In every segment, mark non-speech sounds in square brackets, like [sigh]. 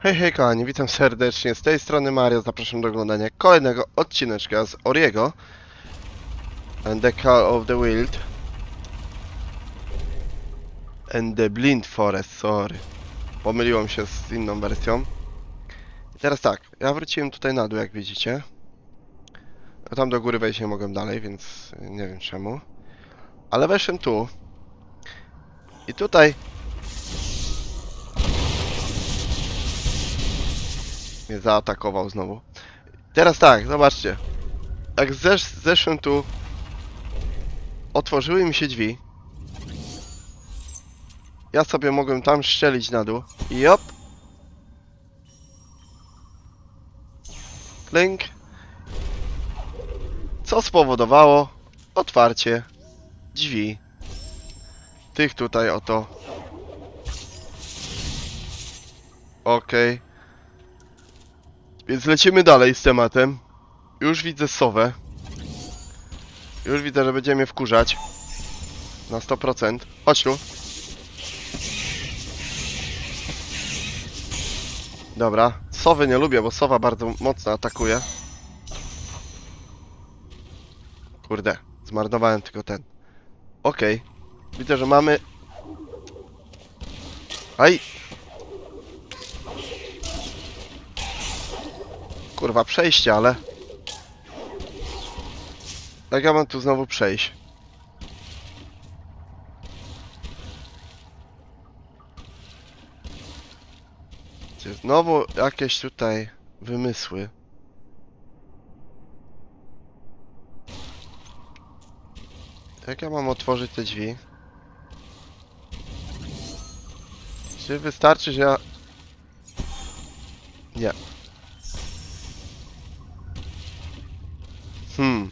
Hej, hej kochani, witam serdecznie, z tej strony Mario, zapraszam do oglądania kolejnego odcineczka z Oriego and the Call of the Wild and the Blind Forest, sorry pomyliłem się z inną wersją. I teraz tak, ja wróciłem tutaj na dół jak widzicie. A tam do góry wejść nie mogłem dalej, więc nie wiem czemu. Ale weszłem tu. I tutaj mnie zaatakował znowu. Teraz tak, zobaczcie. Jak zesz zeszłem tu, otworzyły mi się drzwi. Ja sobie mogłem tam strzelić na dół. Jop. Klink. Co spowodowało otwarcie drzwi. Tych tutaj oto. Okej. Więc lecimy dalej z tematem. Już widzę sowę. Już widzę, że będzie mnie wkurzać. Na 100%. Chodź tu. Dobra. Sowy nie lubię, bo sowa bardzo mocno atakuje. Kurde. Zmarnowałem tylko ten. Okej. Widzę, że mamy... Aj! Kurwa, przejście, ale... Jak ja mam tu znowu przejść? Znowu jakieś tutaj wymysły. Jak ja mam otworzyć te drzwi? Czy wystarczy, że ja... Nie. Hmm.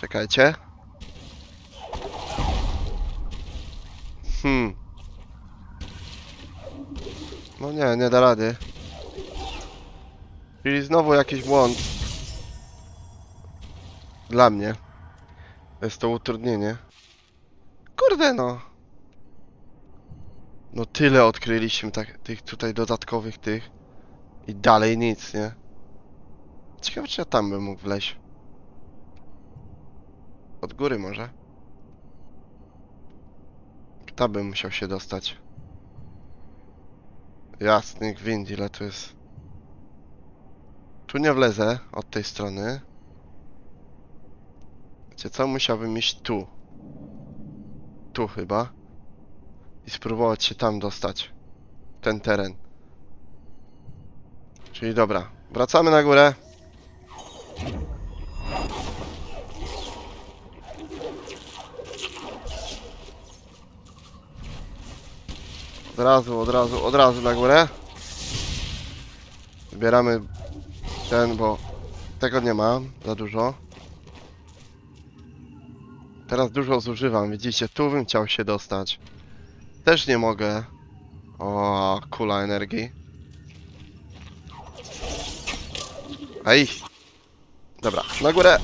Czekajcie. Hmm. No nie, nie da rady. Czyli znowu jakiś błąd. Dla mnie. Jest to utrudnienie. Kurde no. No tyle odkryliśmy tak, tych tutaj dodatkowych tych. I dalej nic, nie? Ciekawe czy ja tam bym mógł wleźć. Od góry może? Tam bym musiał się dostać. Jasny gwint, ile tu jest. Tu nie wlezę od tej strony. Wiecie co? Musiałbym iść tu. Tu chyba i spróbować się tam dostać. Ten teren. Czyli dobra, wracamy na górę. Od razu, od razu, od razu na górę. Zbieramy ten, bo tego nie ma za dużo. Teraz dużo zużywam, widzicie, tu bym chciał się dostać. Też nie mogę. O, kula energii. Ej! Dobra, na górę!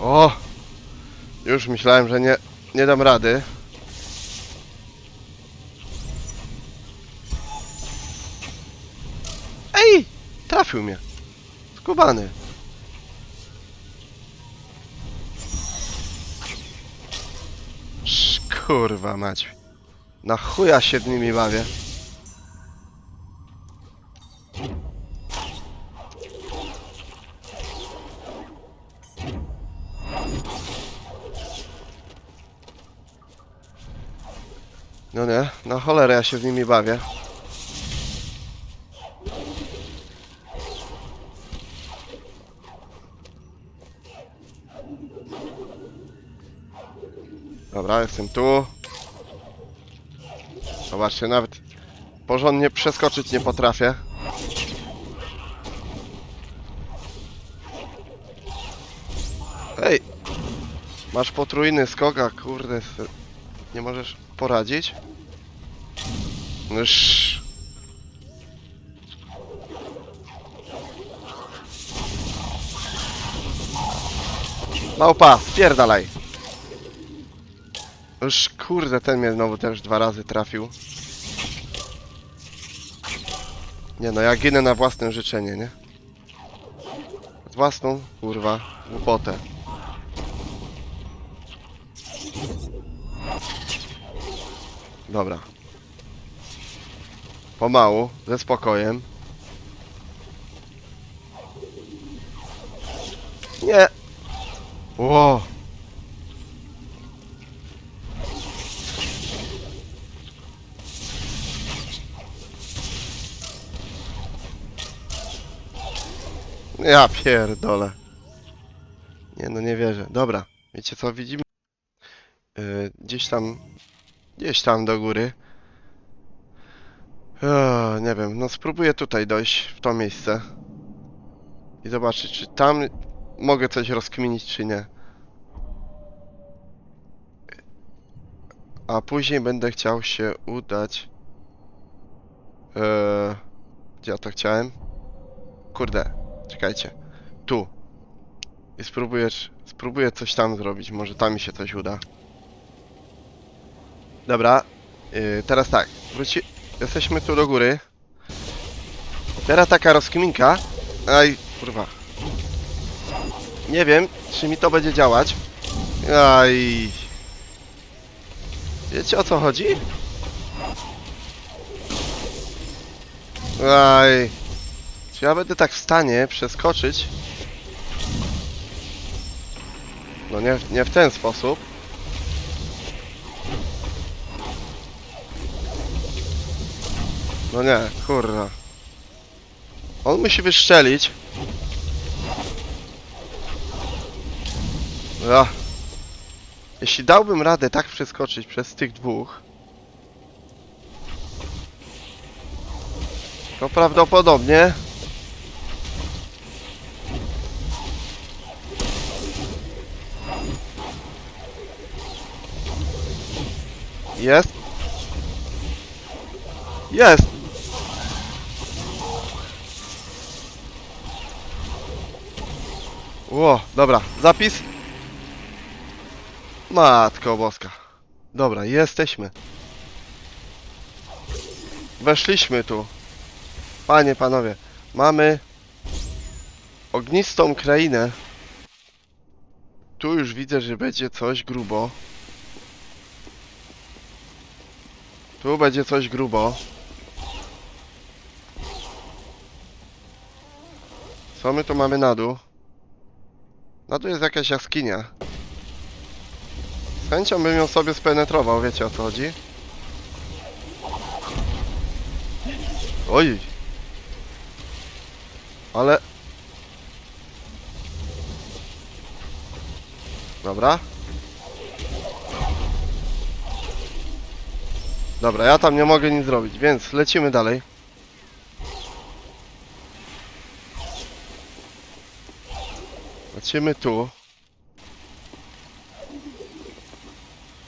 O! Już myślałem, że nie, nie dam rady. Ej! Trafił mnie. Skubany. Kurwa mać. Na chuja się nimi bawię. No nie, na cholerę ja się z nimi bawię. Dobra, jestem tu. Zobaczcie, nawet porządnie przeskoczyć nie potrafię. Ej! Masz potrójny skok, a kurde, nie możesz poradzić? Noż... Małpa, spierdalaj! Już kurde, ten mnie znowu też dwa razy trafił. Nie no, ja ginę na własne życzenie, nie? Własną, kurwa, głupotę. Dobra. Pomału, ze spokojem. Nie! Ło! Ja pierdolę. Nie no, nie wierzę. Dobra, wiecie co, widzimy? Yy, gdzieś tam, gdzieś tam do góry. Nie wiem, no spróbuję tutaj dojść, w to miejsce. I zobaczyć, czy tam mogę coś rozkminić, czy nie. A później będę chciał się udać... Eee, gdzie ja to chciałem? Kurde, czekajcie. Tu. I spróbuję, spróbuję coś tam zrobić, może tam mi się coś uda. Dobra, yy, teraz tak, wróci... Jesteśmy tu do góry. Teraz taka rozkminka. Aj, kurwa. Nie wiem, czy mi to będzie działać. Aj. Wiecie o co chodzi? Aj. Czy ja będę tak w stanie przeskoczyć? No nie, nie w ten sposób. No nie, kurwa. On musi wystrzelić. Ja. Jeśli dałbym radę tak przeskoczyć przez tych dwóch, to prawdopodobnie jest. Jest. Ło, dobra, zapis. Matko boska. Dobra, jesteśmy. Weszliśmy tu. Panie, panowie, mamy ognistą krainę. Tu już widzę, że będzie coś grubo. Tu będzie coś grubo. Co my tu mamy na dół? Na dół jest jakaś jaskinia. Z chęcią bym ją sobie spenetrował, wiecie o co chodzi? Oj! Ale... Dobra. Dobra, ja tam nie mogę nic zrobić, więc lecimy dalej. Lecimy tu.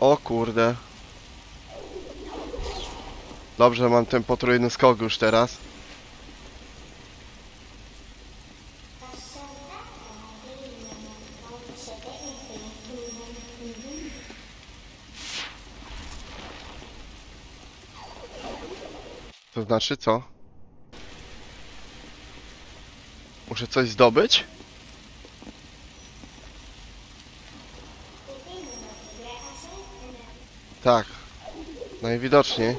O kurde. Dobrze, mam ten potrójny skok już teraz. To znaczy co? Muszę coś zdobyć? Tak. Najwidoczniej.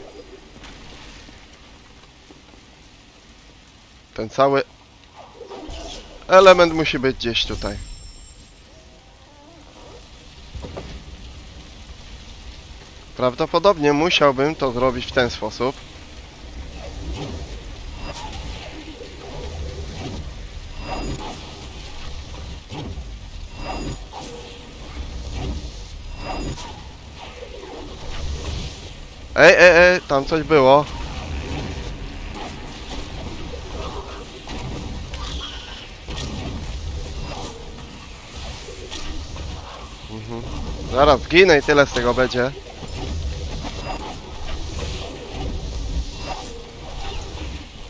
Ten cały element musi być gdzieś tutaj. Prawdopodobnie musiałbym to zrobić w ten sposób. Ej, ej, ej, tam coś było. Mhm. Zaraz zginę i tyle z tego będzie.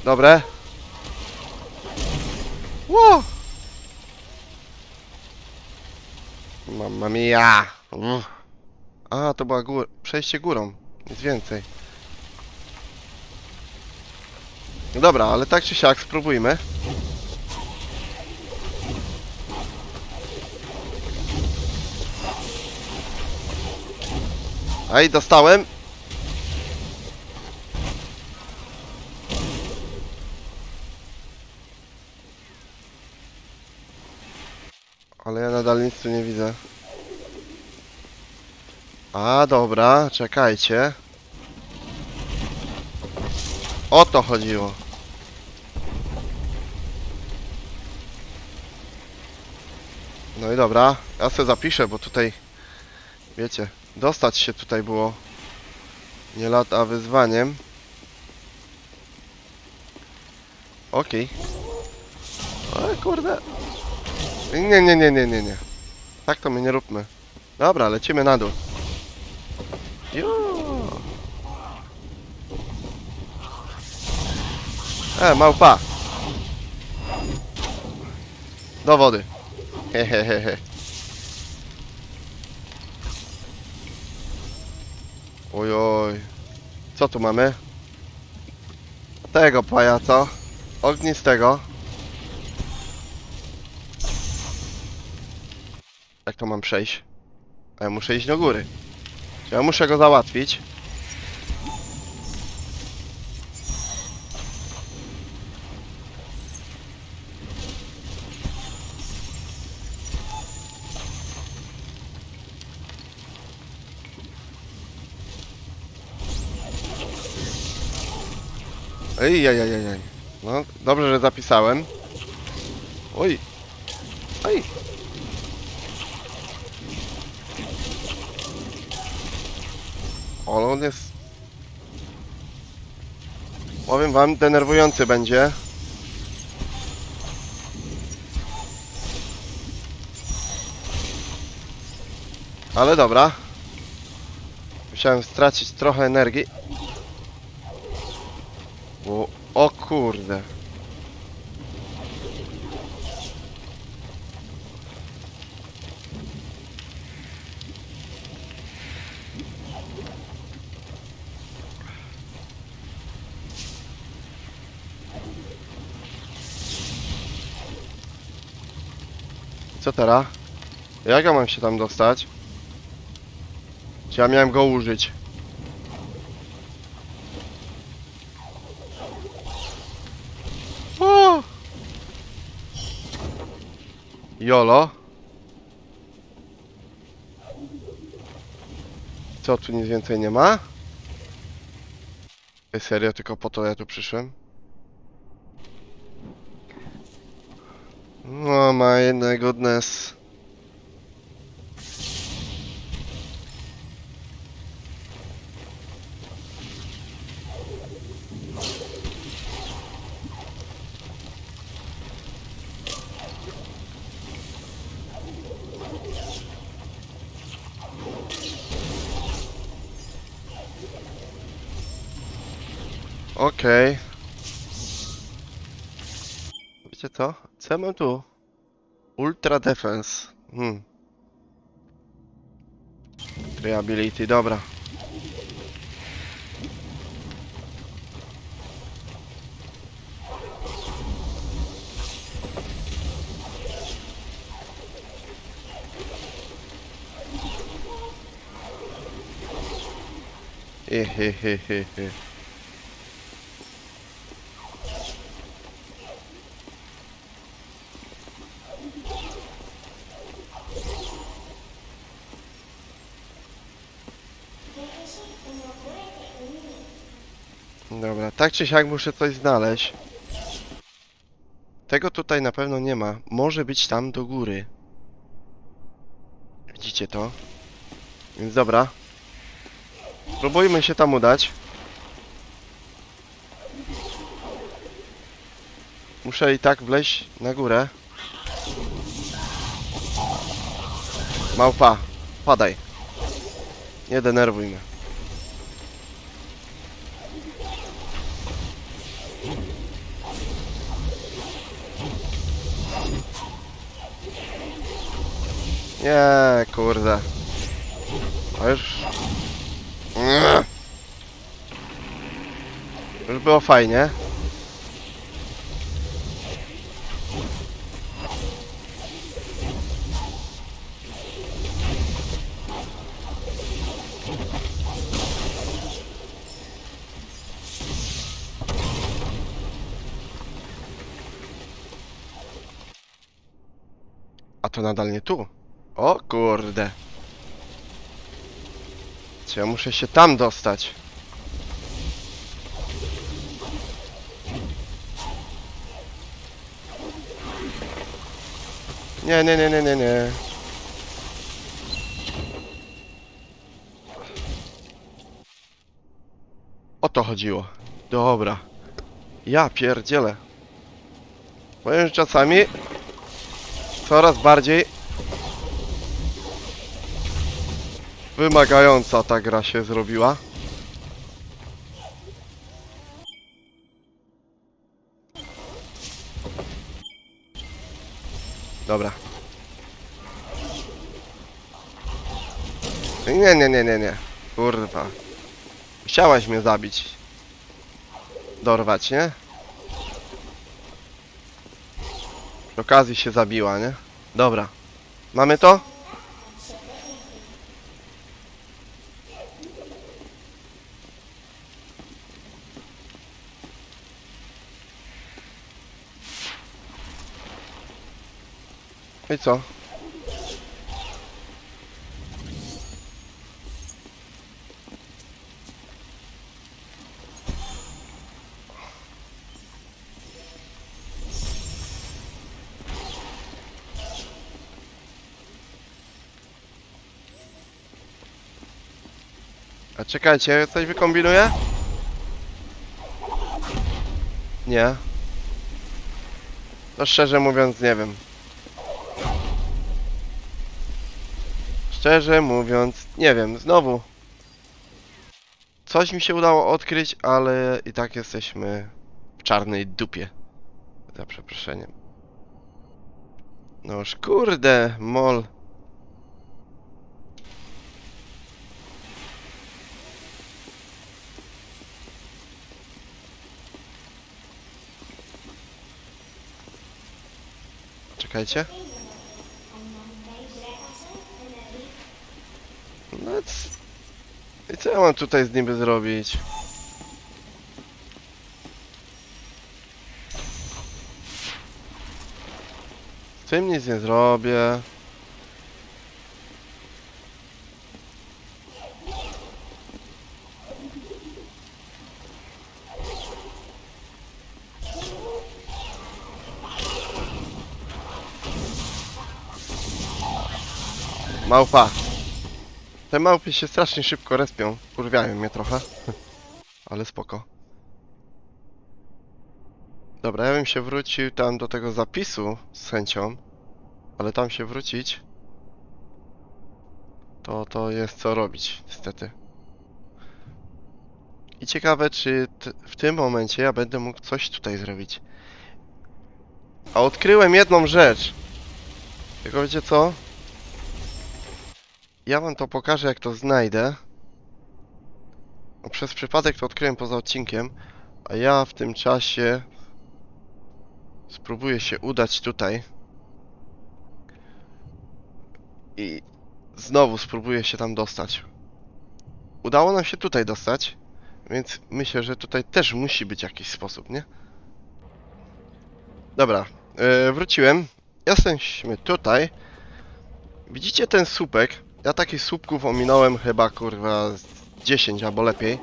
Dobre. Ło! Mamma mia! Uff. A, to była góra. Przejście górą. Nic więcej. No Dobra, ale tak czy siak spróbujmy. Aj, dostałem. Ale ja nadal nic tu nie widzę. A, dobra, czekajcie. O to chodziło. No i dobra, ja sobie zapiszę, bo tutaj, wiecie, dostać się tutaj było nie lata wyzwaniem. Okej. Ale kurde. Nie, nie, nie, nie, nie, nie. Tak to my nie róbmy. Dobra, lecimy na dół. Jo. E, małpa. Do wody. Hehehehe. Oj, oj. Co tu mamy? Tego pajaca. Ognistego. Jak to mam przejść? A ja muszę iść do góry. Ja muszę go załatwić? Ej, jaj, jaj, jaj, jaj. No, dobrze, że zapisałem. Oj. Oj. Ale on jest... Powiem wam, denerwujący będzie. Ale dobra. Musiałem stracić trochę energii. O, kurde. Co teraz? Jak ja mam się tam dostać? Czy ja miałem go użyć? O! Jolo. Co, tu nic więcej nie ma? Serio, tylko po to ja tu przyszłem? No, my goodness. Okej. Wiecie co? Co mam tu? Ultra Defense. Hmm. Reliability, dobra. Hehehehe. Dobra, tak czy siak muszę coś znaleźć. Tego tutaj na pewno nie ma. Może być tam do góry. Widzicie to? Więc dobra. Spróbujmy się tam udać. Muszę i tak wleźć na górę. Małpa. Padaj. Nie denerwuj mnie. Nie, kurde. A już... Już było fajnie. A to nadal nie tu. Kurde. Ja muszę się tam dostać? Nie, nie, nie, nie, nie, nie. O to chodziło. Dobra. Ja pierdzielę. Powiem, że czasami coraz bardziej wymagająca ta gra się zrobiła. Dobra. Nie, nie, nie, nie, nie. Kurwa. Chciałaś mnie zabić. Dorwać, nie? Przy okazji się zabiła, nie? Dobra. Mamy to? I co? A czekajcie, coś wykombinuję? Nie. To szczerze mówiąc nie wiem. Szczerze mówiąc, nie wiem, znowu. Coś mi się udało odkryć, ale i tak jesteśmy w czarnej dupie. Za przeproszeniem. Noż kurde, mol. Czekajcie. No c- i co ja mam tutaj z niby zrobić? Z tym nic nie zrobię. Małpa. Te małpy się strasznie szybko respią. Kurwiają mnie trochę. [laughs] Ale spoko. Dobra, ja bym się wrócił tam do tego zapisu z chęcią. Ale tam się wrócić... To, to jest co robić, niestety. I ciekawe, czy w tym momencie ja będę mógł coś tutaj zrobić. A odkryłem jedną rzecz. Tylko wiecie co? Ja wam to pokażę, jak to znajdę. No, przez przypadek to odkryłem poza odcinkiem, a ja w tym czasie spróbuję się udać tutaj. I znowu spróbuję się tam dostać. Udało nam się tutaj dostać, więc myślę, że tutaj też musi być jakiś sposób, nie? Dobra, yy, wróciłem. Jesteśmy tutaj. Widzicie ten słupek? Ja takich słupków ominąłem chyba kurwa z 10 albo lepiej.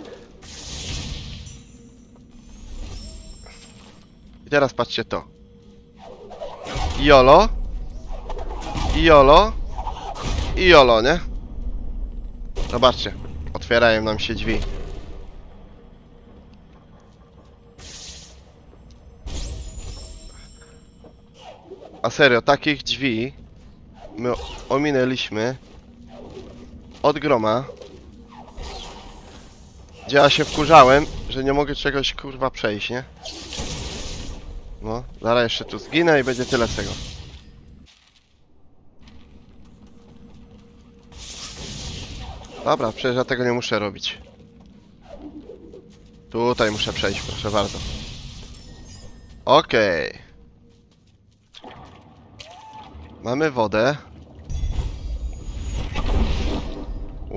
I teraz patrzcie to. Jolo. Jolo. I Jolo, nie? Zobaczcie. Otwierają nam się drzwi. A serio, takich drzwi my ominęliśmy od groma. Gdzie ja się wkurzałem, że nie mogę czegoś kurwa przejść, nie? No, zaraz jeszcze tu zginę i będzie tyle z tego. Dobra, przecież ja tego nie muszę robić. Tutaj muszę przejść, proszę bardzo. Okej. Mamy wodę.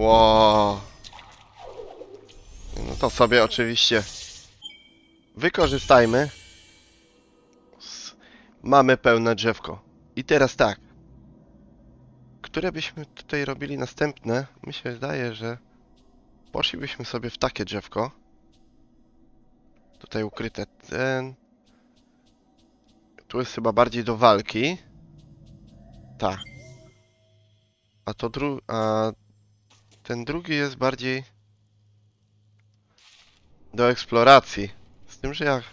Wow. No to sobie oczywiście wykorzystajmy. Mamy pełne drzewko. I teraz tak. Które byśmy tutaj robili następne? Mi się zdaje, że poszlibyśmy sobie w takie drzewko. Tutaj ukryte ten. Tu jest chyba bardziej do walki. Tak. A to dru... ten drugi jest bardziej do eksploracji. Z tym, że jak...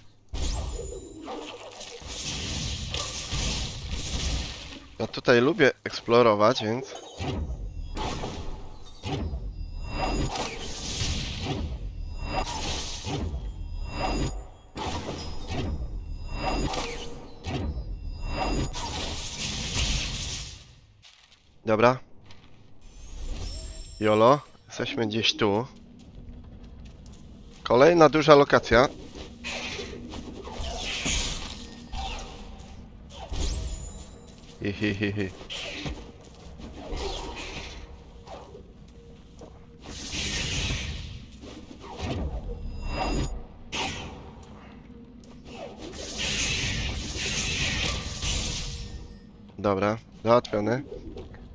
Ja tutaj lubię eksplorować, więc... Dobra. Jolo, jesteśmy gdzieś tu. Kolejna duża lokacja. Hi, hi, hi, hi. Dobra, załatwiony.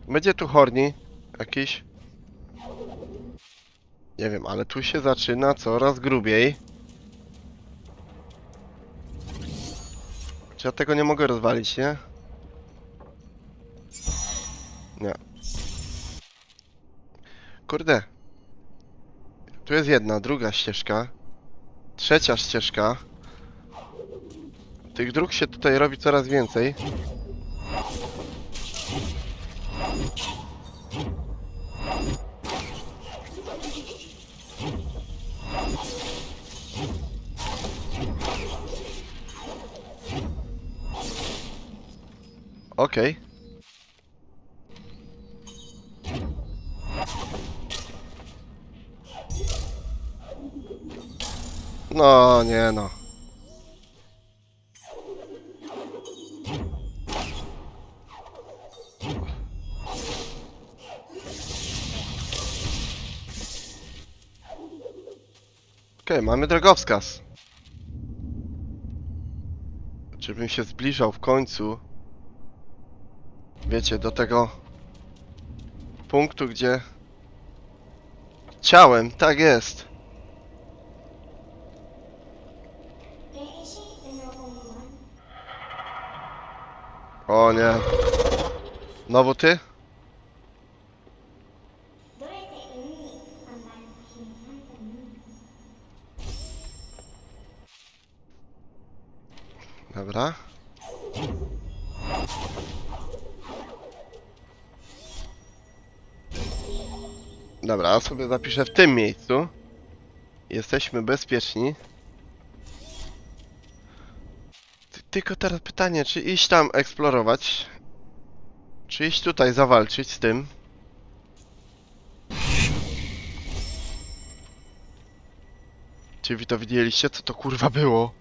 Będzie tu horni jakiś. Nie wiem, ale tu się zaczyna coraz grubiej. Czy ja tego nie mogę rozwalić, nie? Nie. Kurde. Tu jest jedna, druga ścieżka. Trzecia ścieżka. Tych dróg się tutaj robi coraz więcej. Okej. No, nie no. Okej, mamy drogowskaz. Żebym się zbliżał w końcu wiecie, do tego punktu, gdzie chciałem, tak jest. O nie. Znowu ty? Sobie zapiszę w tym miejscu. Jesteśmy bezpieczni. Ty- Tylko teraz pytanie, czy iść tam eksplorować? Czy iść tutaj zawalczyć z tym? Czy wy to widzieliście, co to kurwa było?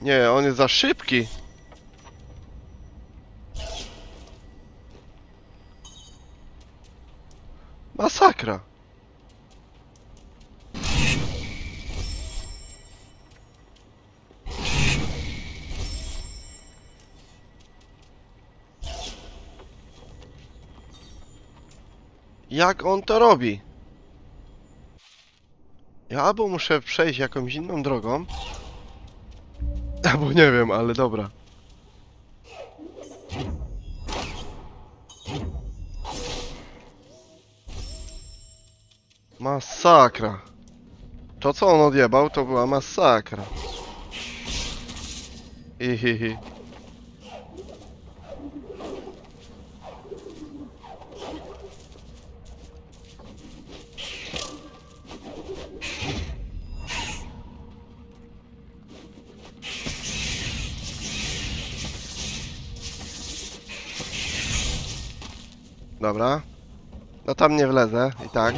Nie, on jest za szybki. Masakra. Jak on to robi? Ja albo muszę przejść jakąś inną drogą, [laughs] albo nie wiem, ale dobra. Masakra. To co on odjebał to była masakra. Ihihi. Dobra. No tam nie wlezę i tak.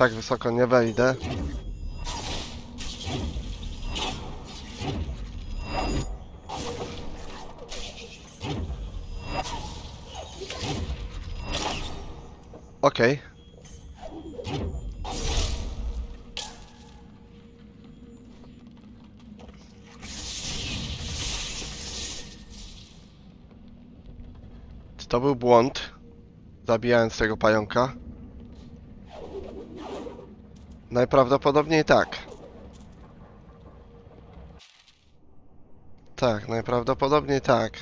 Tak wysoko nie wejdę. Okej. Czy to był błąd? Zabijając tego pająka? Najprawdopodobniej tak. Tak, najprawdopodobniej tak.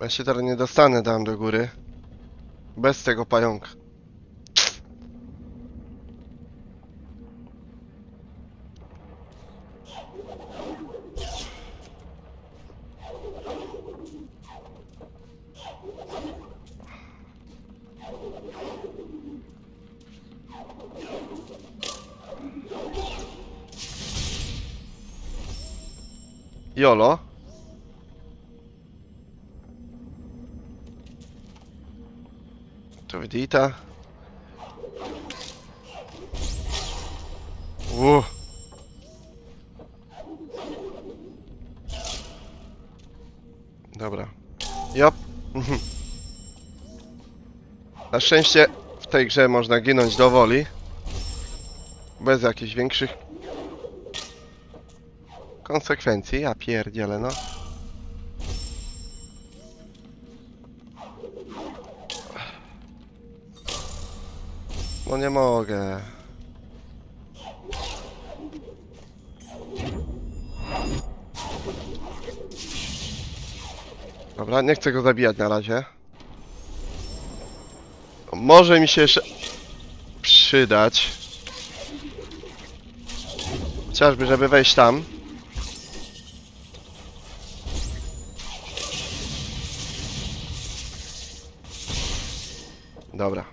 Ja się teraz nie dostanę tam do góry. Bez tego pająka. Jolo. To. Uuu. Dobra. Jop. Mhm. Na szczęście w tej grze można ginąć do woli. Bez jakichś większych konsekwencji. Ja pierdzielę, no. No nie mogę. Dobra, nie chcę go zabijać na razie. Może mi się jeszcze przydać. Chociażby, żeby wejść tam. Dobra.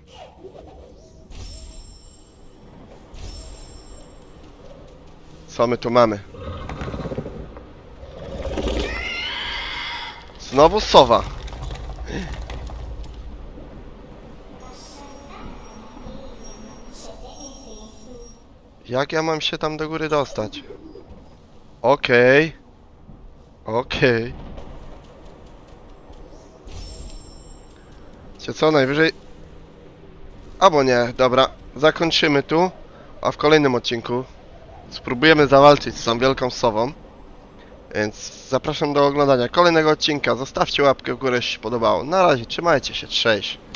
Co my tu mamy? Znowu sowa. Jak ja mam się tam do góry dostać? Okej. Okej. Cię co, najwyżej... Albo nie, dobra. Zakończymy tu, a w kolejnym odcinku spróbujemy zawalczyć z tą wielką sową. Więc zapraszam do oglądania kolejnego odcinka. Zostawcie łapkę w górę, jeśli się podobało. Na razie, trzymajcie się, cześć.